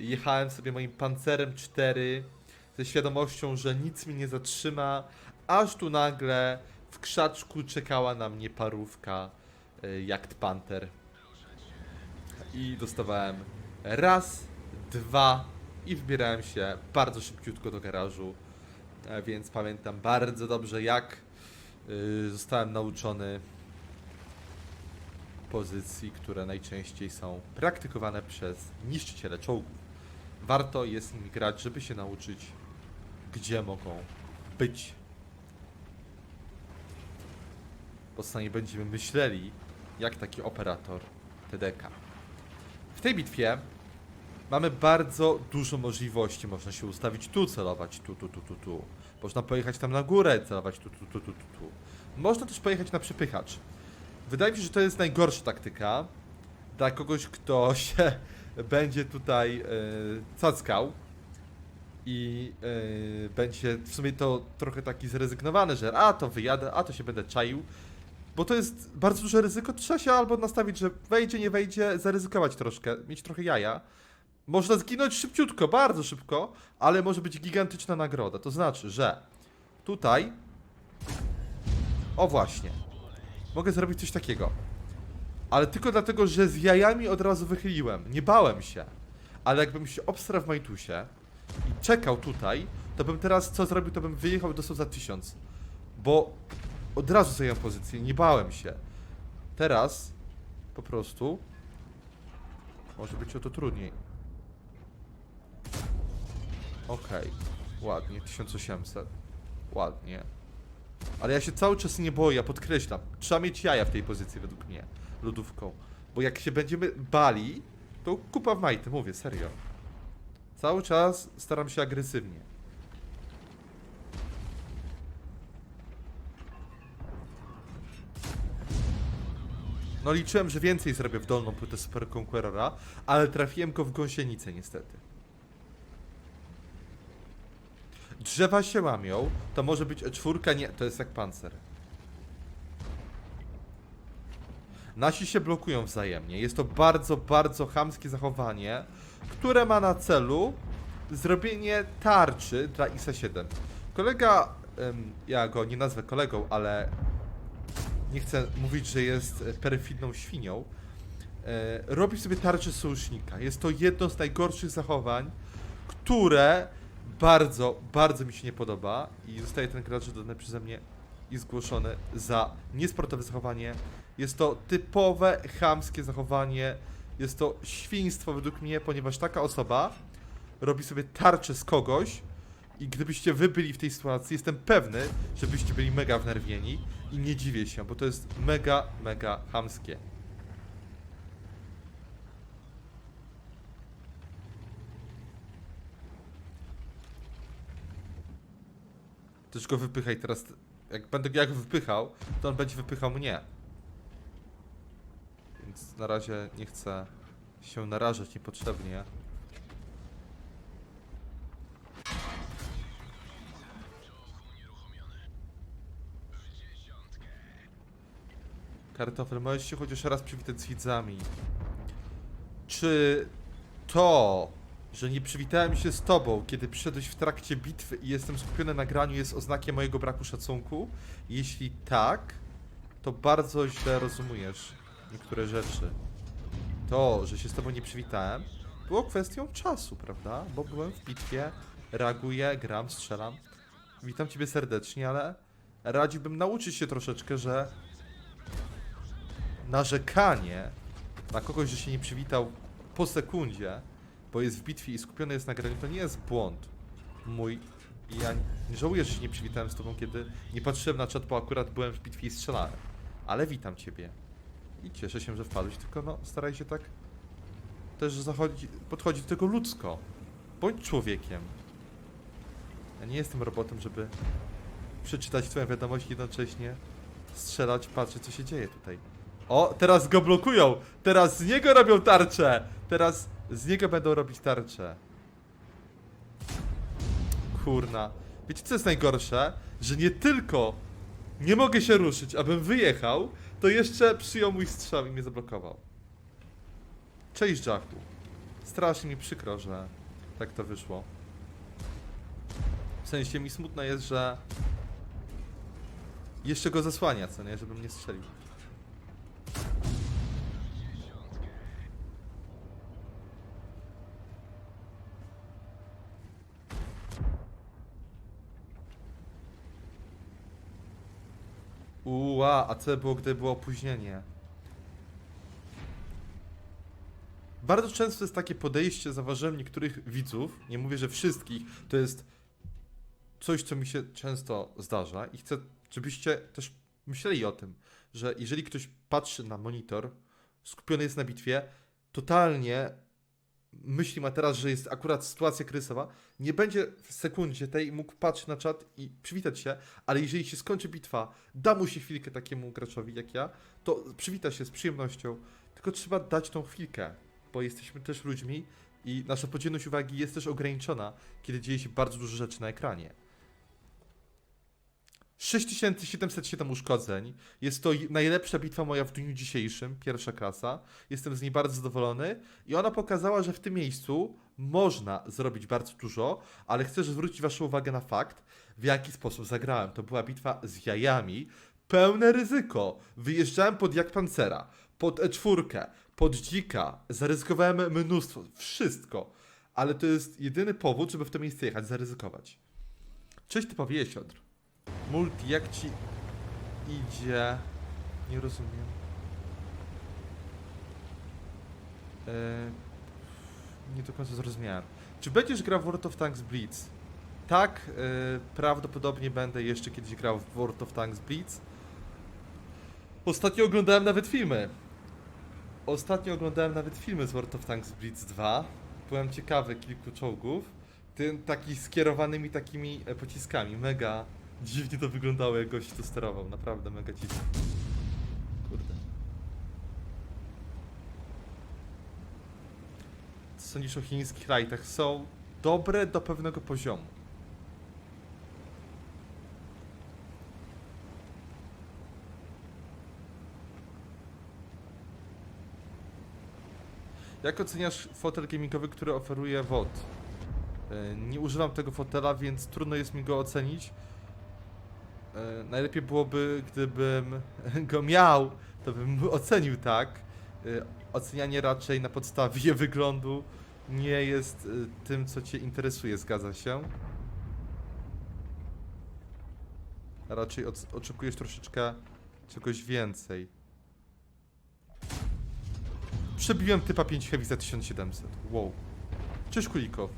jechałem sobie moim pancerem 4 ze świadomością, że nic mnie nie zatrzyma, aż tu nagle w krzaczku czekała na mnie parówka y, Jakt Panther. I dostawałem raz, dwa i wbierałem się bardzo szybciutko do garażu. E, Więc pamiętam bardzo dobrze, jak y, zostałem nauczony pozycji, które najczęściej są praktykowane przez niszczyciele czołgów. Warto jest nimi grać, żeby się nauczyć, gdzie mogą być. Powstanie będziemy myśleli, jak taki operator TDK. W tej bitwie mamy bardzo dużo możliwości. Można się ustawić tu, celować tu, tu, tu, tu, tu. Można pojechać tam na górę, celować tu, tu, tu, tu, tu, tu. Można też pojechać na przepychacz. Wydaje mi się, że to jest najgorsza taktyka dla kogoś, kto się będzie tutaj yy, cackał i yy, będzie w sumie to trochę taki zrezygnowany, że a to wyjadę, a to się będę czaił. Bo to jest bardzo duże ryzyko. Trzeba się albo nastawić, że wejdzie, nie wejdzie, zaryzykować troszkę, mieć trochę jaja. Można zginąć szybciutko, bardzo szybko, ale może być gigantyczna nagroda. To znaczy, że tutaj. O właśnie. Mogę zrobić coś takiego. Ale tylko dlatego, że z jajami od razu wychyliłem. Nie bałem się. Ale jakbym się obstrał w Majtusie i czekał tutaj, to bym teraz co zrobił, to bym wyjechał dostał za tysiąc. Bo od razu zająłem pozycję, nie bałem się. Teraz po prostu może być o to trudniej. Okej, ładnie, 1800. Ładnie. Ale ja się cały czas nie boję, podkreślam. Trzeba mieć jaja w tej pozycji według mnie. Lodówką. Bo jak się będziemy bali, to kupa w majty, mówię, serio. Cały czas staram się agresywnie. No liczyłem, że więcej zrobię w dolną płytę Super Conquerora, ale trafiłem go w gąsienicę niestety. Drzewa się łamią, to może być czwórka, nie, to jest jak pancer. Nasi się blokują wzajemnie. Jest to bardzo, bardzo chamskie zachowanie, które ma na celu zrobienie tarczy dla IS-7. Kolega, em, ja go nie nazwę kolegą, ale nie chcę mówić, że jest perfidną świnią, e, robi sobie tarczę sojusznika. Jest to jedno z najgorszych zachowań, które bardzo, bardzo mi się nie podoba i zostaje ten gracz dodany przeze mnie i zgłoszony za niesportowe zachowanie. Jest to typowe, chamskie zachowanie. Jest to świństwo według mnie, ponieważ taka osoba robi sobie tarczę z kogoś i gdybyście wy byli w tej sytuacji, jestem pewny, że byście byli mega wnerwieni i nie dziwię się, bo to jest mega, mega chamskie. Też go wypychaj teraz. Jak będę jak wypychał, to on będzie wypychał mnie. Więc na razie nie chcę się narażać niepotrzebnie. Kartofel, możesz się chociaż raz przywitać z widzami. Czy to, że nie przywitałem się z tobą, kiedy przyszedłeś w trakcie bitwy i jestem skupiony na graniu, jest oznakiem mojego braku szacunku? Jeśli tak, to bardzo źle rozumiesz niektóre rzeczy. To, że się z tobą nie przywitałem, było kwestią czasu, prawda? Bo byłem w bitwie, reaguję, gram, strzelam. Witam ciebie serdecznie, ale radziłbym nauczyć się troszeczkę, że narzekanie na kogoś, że się nie przywitał po sekundzie, bo jest w bitwie i skupiony jest na graniu, to nie jest błąd mój. Ja nie żałuję, że się nie przywitałem z tobą, kiedy nie patrzyłem na czat, bo akurat byłem w bitwie i strzelałem. Ale witam ciebie. I cieszę się, że wpadłeś, tylko no, staraj się tak też zachodzi, podchodzić do tego ludzko. Bądź człowiekiem. Ja nie jestem robotem, żeby przeczytać twoją wiadomość i jednocześnie strzelać, patrzeć co się dzieje tutaj. O, teraz go blokują! Teraz z niego robią tarczę! Teraz z niego będą robić tarczę. Kurna. Wiecie co jest najgorsze? Że nie tylko nie mogę się ruszyć, abym wyjechał, to jeszcze przyjął mój strzał i mnie zablokował. Cześć Jacku. Strasznie mi przykro, że tak to wyszło. W sensie mi smutno jest, że jeszcze go zasłania, co nie, żebym nie strzelił. Uła, a co by było, gdyby było opóźnienie? Bardzo często jest takie podejście, zauważyłem niektórych widzów, nie mówię, że wszystkich, to jest coś, co mi się często zdarza i chcę, żebyście też myśleli o tym, że jeżeli ktoś patrzy na monitor, skupiony jest na bitwie, totalnie myśli ma teraz, że jest akurat sytuacja kryzysowa, nie będzie w sekundzie tej mógł patrzeć na czat i przywitać się, ale jeżeli się skończy bitwa, da mu się chwilkę takiemu graczowi jak ja, to przywita się z przyjemnością, tylko trzeba dać tą chwilkę, bo jesteśmy też ludźmi i nasza podzielność uwagi jest też ograniczona, kiedy dzieje się bardzo dużo rzeczy na ekranie. 6707 uszkodzeń. Jest to najlepsza bitwa moja w dniu dzisiejszym, pierwsza klasa. Jestem z niej bardzo zadowolony i ona pokazała, że w tym miejscu można zrobić bardzo dużo, ale chcę zwrócić Waszą uwagę na fakt, w jaki sposób zagrałem. To była bitwa z jajami, pełne ryzyko. Wyjeżdżałem pod jak pancera, pod E4, pod dzika, zaryzykowałem mnóstwo, wszystko. Ale to jest jedyny powód, żeby w to miejsce jechać, zaryzykować. Cześć typowy jesiodr. Multi, jak ci idzie? Nie rozumiem. E, nie do końca zrozumiałem. Czy będziesz grał w World of Tanks Blitz? Tak, e, prawdopodobnie będę jeszcze kiedyś grał w World of Tanks Blitz. Ostatnio oglądałem nawet filmy. Ostatnio oglądałem nawet filmy z World of Tanks Blitz 2. Byłem ciekawy kilku czołgów. Tym taki skierowanymi takimi e, pociskami. Mega dziwnie to wyglądało, jak gość to sterował. Naprawdę mega dziwnie. Kurde. Co sądzisz o chińskich rajtach? Są dobre do pewnego poziomu. Jak oceniasz fotel gamingowy, który oferuje WOD? E, Nie używam tego fotela, więc trudno jest mi go ocenić. E, Najlepiej byłoby, gdybym go miał, to bym ocenił tak. E, Ocenianie raczej na podstawie wyglądu nie jest e, tym, co Cię interesuje, zgadza się? Raczej oc- oczekujesz troszeczkę czegoś więcej. Przebiłem typa 5 heavy za 1700. Wow. Cześć Kulikow.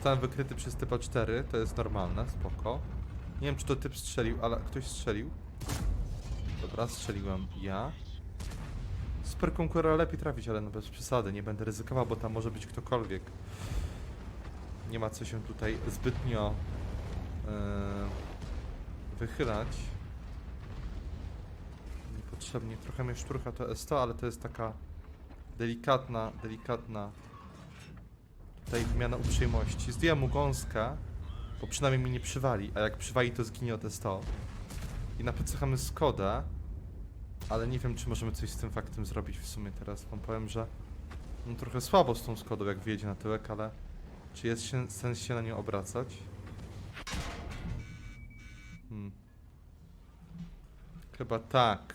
Zostałem wykryty przez typa 4, to jest normalne, spoko. Nie wiem czy to typ strzelił, ale ktoś strzelił. Dobra, strzeliłem ja. Super konkurora lepiej trafić, ale no bez przesady, nie będę ryzykował, bo tam może być ktokolwiek. Nie ma co się tutaj zbytnio yy, wychylać. Niepotrzebnie. Trochę mnie szturcha to S100, ale to jest taka delikatna, delikatna tutaj wymiana uprzejmości. Zdjąłem mu gąskę, bo przynajmniej mi nie przywali, a jak przywali to zginie o te 100. I napychamy Skodę, ale nie wiem czy możemy coś z tym faktem zrobić w sumie teraz. Wam powiem, że no, trochę słabo z tą Skodą jak wyjedzie na tyłek, ale czy jest się, sens się na nią obracać? Hmm. Chyba tak.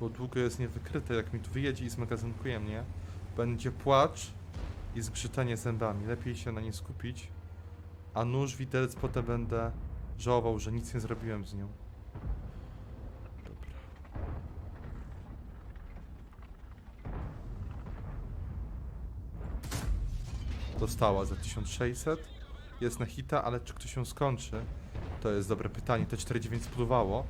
Bo długo jest niewykryte, jak mi tu wyjedzie i zmagazynkuje mnie. Będzie płacz i zgrzytanie zębami. Lepiej się na nie skupić. A nóż widelec potem będę żałował, że nic nie zrobiłem z nią. Dobra. Dostała za 1600. Jest na hita, ale czy ktoś się skończy? To jest dobre pytanie. Te 4,9 spluwało.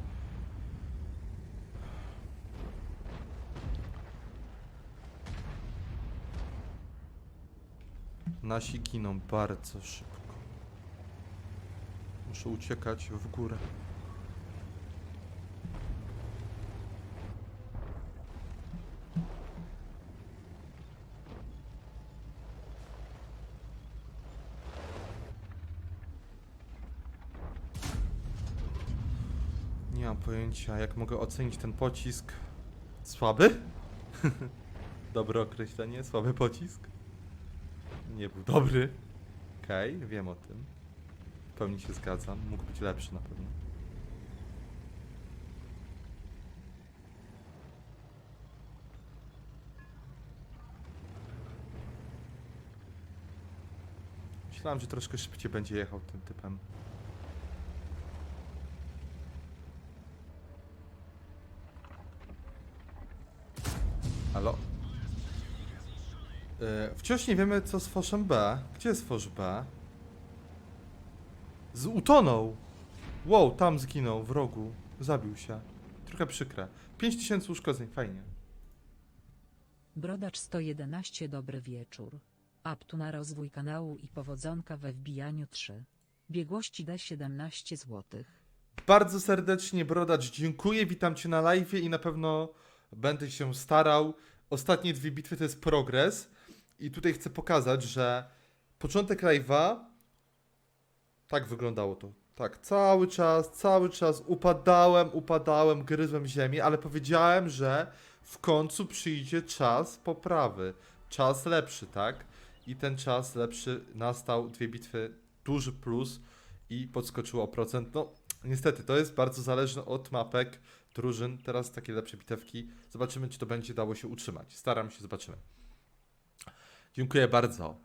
Nasi giną bardzo szybko. Muszę uciekać w górę. Nie mam pojęcia, jak mogę ocenić ten pocisk. Słaby? Dobre określenie, słaby pocisk? Nie był dobry. Okej, wiem o tym. W pełni się zgadzam. Mógł być lepszy na pewno. Myślałem, że troszkę szybciej będzie jechał tym typem. Halo? E, wciąż nie wiemy, co z Foszem B. Gdzie jest Fosz B? Z utonął! Wow, tam zginął, w rogu. Zabił się. Trochę przykre. 5000 uszkodzeń, fajnie. Brodacz 111 Dobry wieczór. Aptu na rozwój kanału i powodzonka we wbijaniu 3. Biegłości D17 zł. Bardzo serdecznie, Brodacz, dziękuję. Witam Cię na live i na pewno będę się starał. Ostatnie dwie bitwy to jest progres. I tutaj chcę pokazać, że początek live'a tak wyglądało to. Tak, cały czas, cały czas upadałem, upadałem, gryzłem ziemię, ale powiedziałem, że w końcu przyjdzie czas poprawy. Czas lepszy, tak? I ten czas lepszy nastał, dwie bitwy, duży plus i podskoczyło o procent. No, niestety, to jest bardzo zależne od mapek, drużyn. Teraz takie lepsze bitewki. Zobaczymy, czy to będzie dało się utrzymać. Staram się, zobaczymy. Dziękuję bardzo.